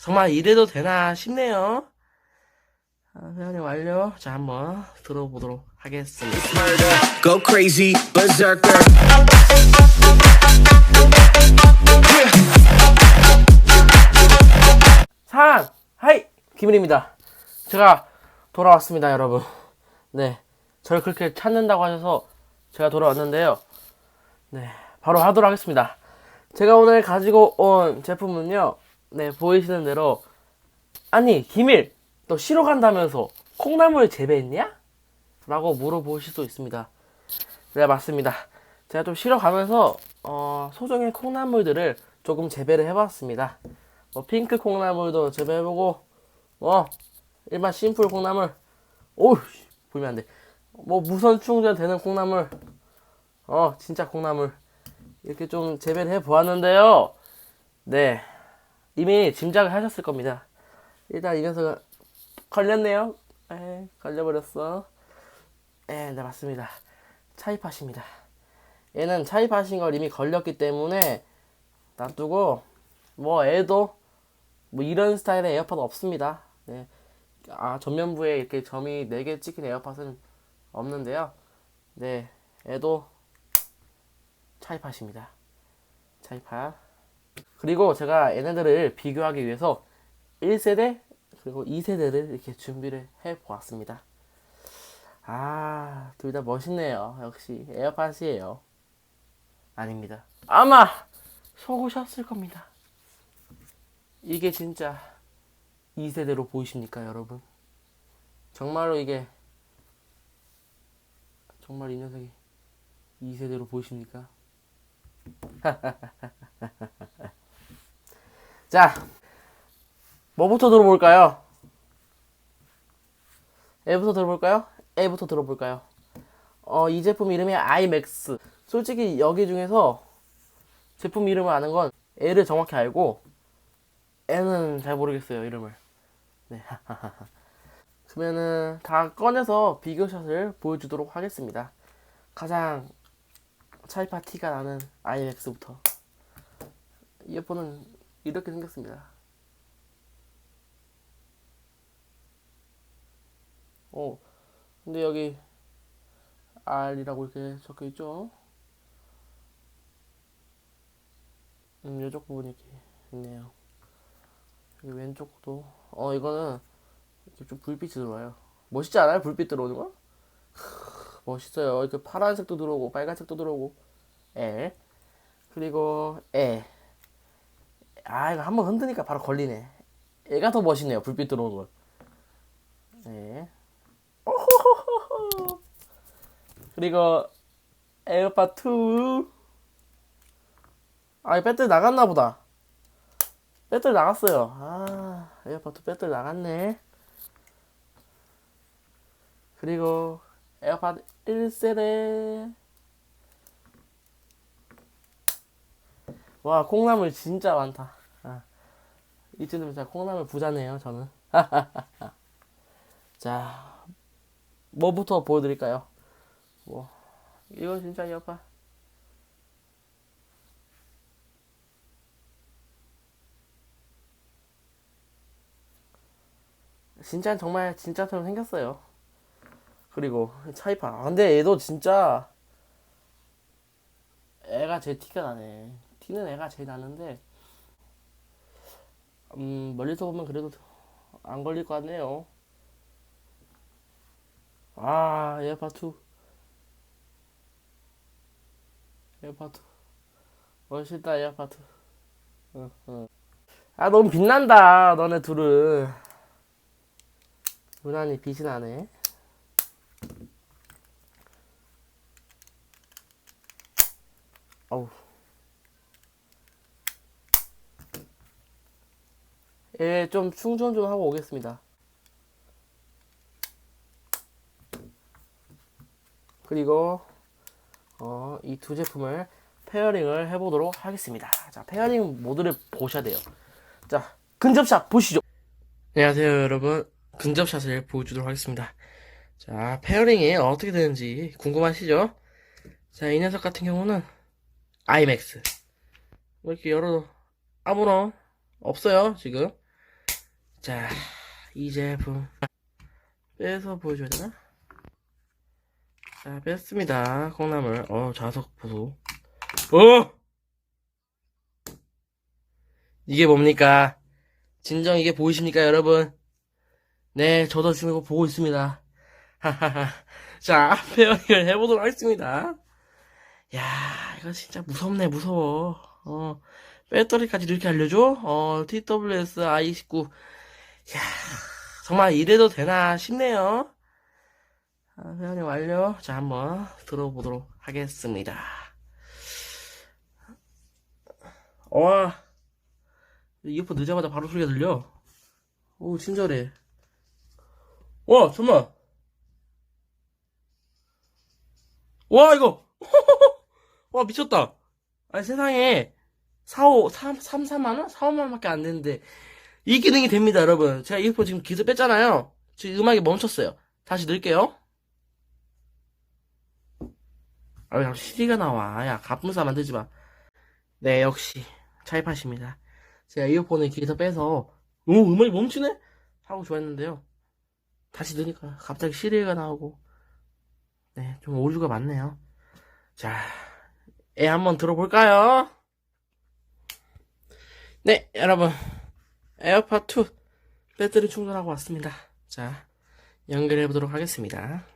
정말 이래도 되나 싶네요. 아, 회원님 완료. 자, 한번 들어보도록 하겠습니다. Go crazy, berserker. 상! 하이! 김일입니다. 제가 돌아왔습니다, 여러분. 네. 저를 그렇게 찾는다고 하셔서 제가 돌아왔는데요. 네. 바로 하도록 하겠습니다. 제가 오늘 가지고 온 제품은요. 네, 보이시는 대로. 아니, 김일! 너 쉬러 간다면서 콩나물 재배했냐? 라고 물어보실 수 있습니다. 네, 맞습니다. 제가 좀 쉬러 가면서, 어, 소정의 콩나물들을 조금 재배를 해봤습니다. 뭐 핑크 콩나물도 재배해보고 뭐 일반 심플 콩나물 오우 보면 안돼 뭐 무선 충전되는 콩나물 어 진짜 콩나물 이렇게 좀 재배를 해보았는데요 네 이미 짐작을 하셨을 겁니다 일단 이 녀석은 걸렸네요 에 걸려버렸어 에, 네 맞습니다 차입하십니다 얘는 차입하신 걸 이미 걸렸기 때문에 놔두고 뭐 애도 뭐 이런 스타일의 에어팟 없습니다. 네. 아 전면부에 이렇게 점이 4개 찍힌 에어팟은 없는데요. 네, 애도 차입하십니다. 차입하. 그리고 제가 얘네들을 비교하기 위해서 1세대 그리고 2세대를 이렇게 준비를 해 보았습니다. 아, 둘 다 멋있네요. 역시 에어팟이에요. 아닙니다. 아마 속으셨을 겁니다. 이게 진짜 2세대로 보이십니까, 여러분? 정말로 이게 정말 이 녀석이 2세대로 보이십니까? 자, 뭐부터 들어볼까요? A부터 들어볼까요? A부터 들어볼까요? 어, 이 제품 이름이 iMax. 솔직히 여기 중에서 제품 이름을 아는 건 A를 정확히 알고 N은 잘 모르겠어요 이름을. 네. 그러면은 다 꺼내서 비교샷을 보여주도록 하겠습니다. 가장 차이파 티가 나는 IMAX부터. 이어폰은 이렇게 생겼습니다. 어, 근데 여기 R이라고 이렇게 적혀 있죠? 음, 이쪽 부분이 이렇게 있네요. 여기 왼쪽도 어 이거는 이렇게 좀 불빛이 들어와요 멋있지 않아요? 불빛 들어오는 거? 크, 멋있어요 이렇게 파란색도 들어오고 빨간색도 들어오고 에 그리고 에 아 이거 한번 흔드니까 바로 걸리네 애가 더 멋있네요 불빛 들어오는 거 에. 오호호호호. 그리고 에어팟 2 아, 이 배터리 나갔나 보다. 배터리 나갔어요. 아, 에어팟 2 배터리 나갔네. 그리고 에어팟 1세대. 와, 콩나물 진짜 많다. 아, 이쯤 되면 콩나물 부자네요, 저는. 자, 뭐부터 보여드릴까요? 뭐, 이거 진짜 에어팟. 진짜 정말 진짜처럼 생겼어요. 그리고 차이파. 아, 근데 얘도 진짜 애가 제 티가 나네. 티는 애가 제일 나는데 음 멀리서 보면 그래도 안 걸릴 것 같네요. 아 에어팟2 에어팟2 멋있다 에어팟2 응, 응. 아 너무 빛난다 너네 둘은 무난히 빛이 나네. 예, 좀 충전 좀 하고 오겠습니다. 그리고 어, 이 두 제품을 페어링을 해보도록 하겠습니다. 자, 페어링 모드를 보셔야 돼요. 자, 근접샷 보시죠. 안녕하세요, 여러분. 근접샷을 보여주도록 하겠습니다. 자, 페어링이 어떻게 되는지 궁금하시죠? 자, 이 녀석 같은 경우는 IMAX. 뭐 이렇게 열어도 아무런 없어요, 지금. 자, 이 제품 빼서 보여줘야 되나? 자, 뺐습니다. 콩나물. 어, 자석 보소. 어! 이게 뭡니까? 진정 이게 보이십니까, 여러분? 네, 저도 지금 이거 보고 있습니다. 하하하. 자, 페어링을 해보도록 하겠습니다. 야, 이거 진짜 무섭네, 무서워. 어, 배터리까지 이렇게 알려줘? 어, TWS i19. 야, 정말 이래도 되나 싶네요. 아, 페어링 완료. 자, 한번 들어보도록 하겠습니다. 와, 이어폰 넣자마자 바로 소리가 들려. 오, 친절해. 와, 잠만. 와, 이거. 와, 미쳤다. 아니, 세상에 4, 5, 3, 3, 4만원? 4, 5만원밖에 안 되는데, 이 기능이 됩니다, 여러분. 제가 이어폰 지금 기스 뺐잖아요. 지금 음악이 멈췄어요. 다시 넣을게요. 아, 왜 자꾸 CD가 나와. 야, 갑분싸 만들지 마. 네, 역시. 차이팟입니다. 제가 이어폰을 귀에서 빼서, 오, 음악이 멈추네? 하고 좋아했는데요. 다시 넣으니까 갑자기 시리가 나오고, 네, 좀 오류가 많네요. 자, 애 한번 들어볼까요? 네, 여러분. 에어팟 2 배터리 충전하고 왔습니다. 자, 연결해 보도록 하겠습니다.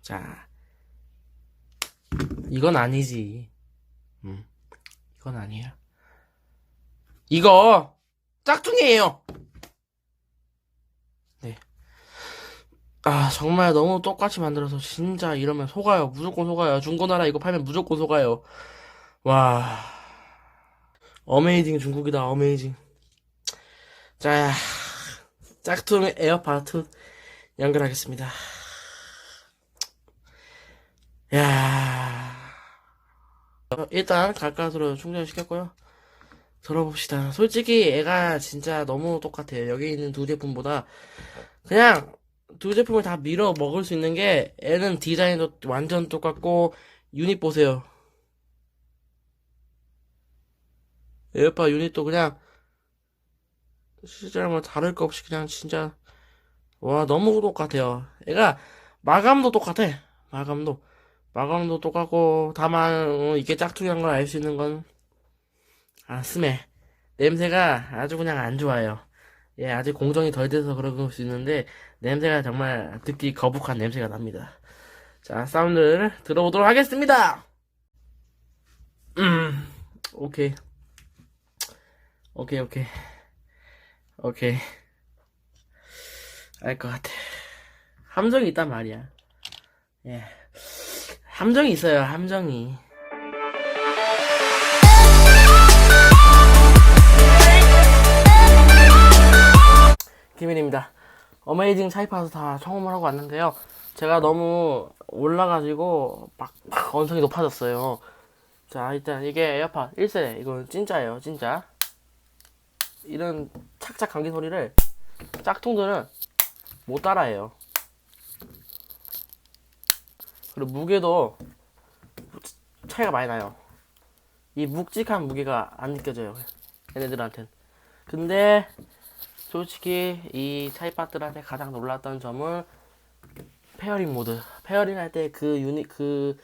자, 이건 아니지. 음, 이건 아니에요. 이거 짝퉁이에요. 네. 아 정말 너무 똑같이 만들어서 진짜 이러면 속아요. 무조건 속아요. 중고나라 이거 팔면 무조건 속아요. 와. 어메이징 중국이다. 어메이징. 자, 짝퉁 에어팟 2 연결하겠습니다. 야. 어, 일단 가까스로 충전시켰고요. 들어봅시다. 솔직히 애가 진짜 너무 똑같아요. 여기 있는 두 제품보다 그냥 두 제품을 다 밀어 먹을 수 있는 게 애는 디자인도 완전 똑같고 유닛 보세요. 에어팟 유닛도 그냥 실제로 뭐 다를 거 없이 그냥 진짜 와 너무 똑같아요. 애가 마감도 똑같아. 마감도 마감도 똑같고 다만 어, 이게 짝퉁이란 걸 알 수 있는 건 아, 스멜. 냄새가 아주 그냥 안 좋아요. 예, 아직 공정이 덜 돼서 그럴 수 있는데, 냄새가 정말 듣기 거북한 냄새가 납니다. 자, 사운드를 들어보도록 하겠습니다! 음, 오케이. 오케이, 오케이. 오케이. 알 것 같아. 함정이 있단 말이야. 예. 함정이 있어요, 함정이. 김일입니다. 어메이징 차이파서 다 청음을 하고 왔는데요. 제가 너무 올라가지고 막, 막 언성이 높아졌어요. 자, 일단 이게 에어팟 1세대. 이건 진짜예요, 진짜. 이런 착착 감기 소리를 짝퉁들은 못 따라해요. 그리고 무게도 차이가 많이 나요. 이 묵직한 무게가 안 느껴져요. 얘네들한텐. 근데 솔직히 이 차이팟들한테 가장 놀랐던 점은 페어링 모드. 페어링 할 때 그 유닛 그,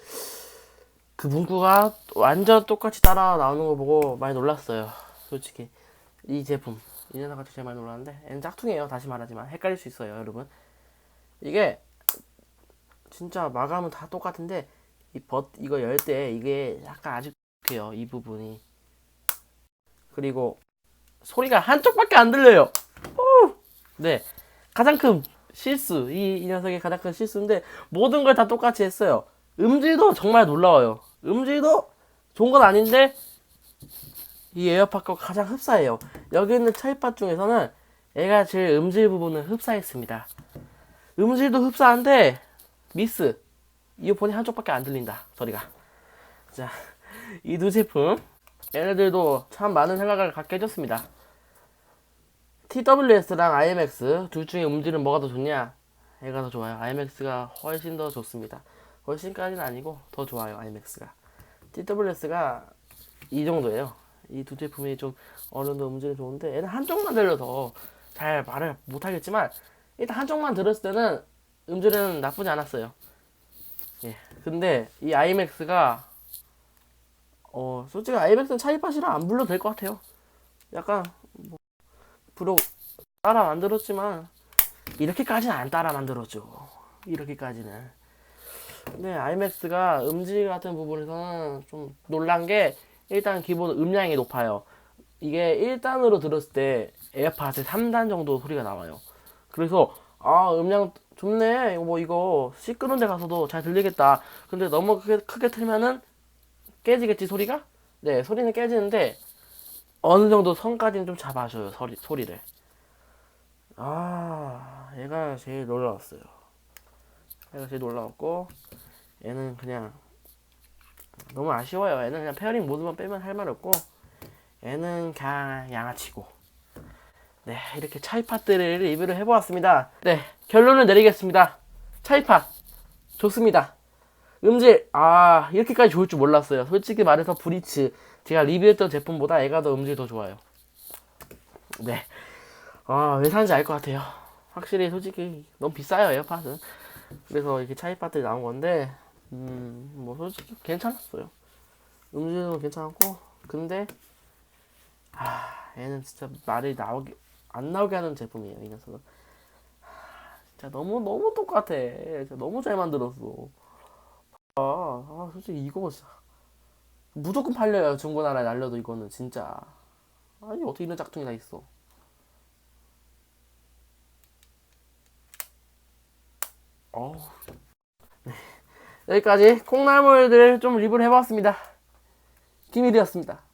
그 문구가 완전 똑같이 따라 나오는 거 보고 많이 놀랐어요. 솔직히 이 제품 이 녀석한테 제일 많이 놀랐는데 얘는 짝퉁이에요. 다시 말하지만 헷갈릴 수 있어요, 여러분. 이게 진짜 마감은 다 똑같은데 이버 이거 열 때 이게 약간 아직해요. 이 부분이 그리고 소리가 한쪽밖에 안 들려요. 오! 네. 가장 큰 실수. 이, 이 녀석의 가장 큰 실수인데, 모든 걸 다 똑같이 했어요. 음질도 정말 놀라워요. 음질도 좋은 건 아닌데, 이 에어팟과 가장 흡사해요. 여기 있는 차이팟 중에서는 얘가 제일 음질 부분을 흡사했습니다. 음질도 흡사한데, 미스. 이어폰이 한쪽밖에 안 들린다. 소리가. 자, 이 두 제품. 얘네들도 참 많은 생각을 갖게 해줬습니다. TWS랑 IMX 둘 중에 음질은 뭐가 더 좋냐? 얘가 더 좋아요. IMX가 훨씬 더 좋습니다. 훨씬까지는 아니고 더 좋아요. IMX가. TWS가 이 정도예요. 이 두 제품이 좀 어느 정도 음질은 좋은데 얘는 한쪽만 들려서 잘 말을 못하겠지만 일단 한쪽만 들었을 때는 음질은 나쁘지 않았어요. 예. 근데 이 아이맥스가 어 솔직히 아이맥스는 차이팟이라 안 불러도 될 것 같아요. 약간 뭐 브로 따라 만들었지만 이렇게까지는 안 따라 만들었죠. 이렇게까지는. 근데 아이맥스가 음질 같은 부분에서는 좀 놀란 게 일단 기본 음량이 높아요. 이게 1단으로 들었을 때 에어팟의 3단 정도 소리가 나와요. 그래서 아 음량 좋네 뭐 이거 시끄러운 데 가서도 잘 들리겠다. 근데 너무 크게, 크게 틀면은 깨지겠지 소리가? 네 소리는 깨지는데 어느 정도 선까지는 좀 잡아줘요 소리, 소리를. 아 얘가 제일 놀라웠어요. 얘가 제일 놀라웠고 얘는 그냥 너무 아쉬워요. 얘는 그냥 페어링 모드만 빼면 할 말 없고 얘는 그냥 양아치고 네 이렇게 차이팟들을 리뷰를 해보았습니다. 네 결론을 내리겠습니다. 차이팟 좋습니다. 음질 아 이렇게까지 좋을 줄 몰랐어요. 솔직히 말해서 브리츠 제가 리뷰했던 제품보다 얘가 더 음질 더 좋아요. 네. 아, 왜 사는지 알 것 같아요. 확실히 솔직히 너무 비싸요, 에어팟은. 그래서 이렇게 차이팟들이 나온 건데, 음, 뭐 솔직히 괜찮았어요. 음질은 괜찮았고, 근데, 아, 얘는 진짜 말이 나오기, 안 나오게 하는 제품이에요, 이 녀석은. 하, 진짜 너무, 너무 똑같아. 진짜 너무 잘 만들었어. 아, 아, 솔직히 이거 진짜. 무조건 팔려요, 중고나라에 날려도 이거는, 진짜. 아니, 어떻게 이런 짝퉁이 다 있어. 어우. 네. 여기까지 콩나물들 좀 리뷰를 해봤습니다. 김일이었습니다.